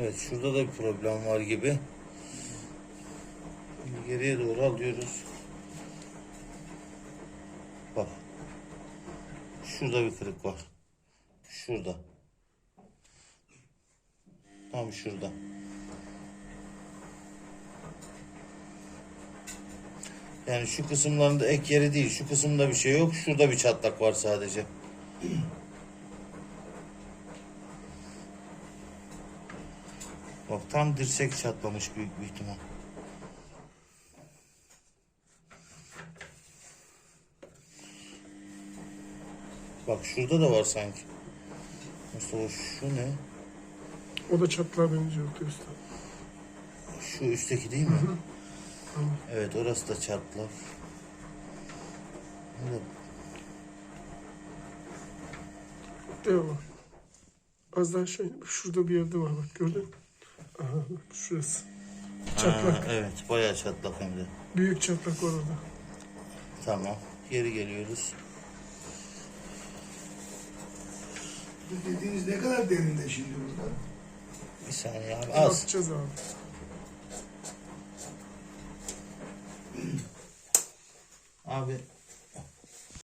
Evet şurada da bir problem var gibi. Geriye doğru alıyoruz. Bak. Şurada bir kırık var. Şurada. Tam şurada. Yani şu kısımlarında ek yeri değil. Şu kısımda bir şey yok. Şurada bir çatlak var sadece. Bak tam dirsek çatlamış büyük bir ihtimal. Bak şurada da var sanki. Mustafa şu ne? O da çatlağa benziyor usta. Şu üstteki değil mi? Tamam. Evet orası da çatlak. Evet. Devam. Az daha şey, şurada bir yerde var bak gördün mü? Aha bak şurası. Çatlak. Ha, evet bayağı çatlak hem de. Büyük çatlak orada. Tamam. Geri geliyoruz. Bu dediğiniz ne kadar derinde şimdi burada? Bir saniye abi. Az. Bakacağız abi. Abi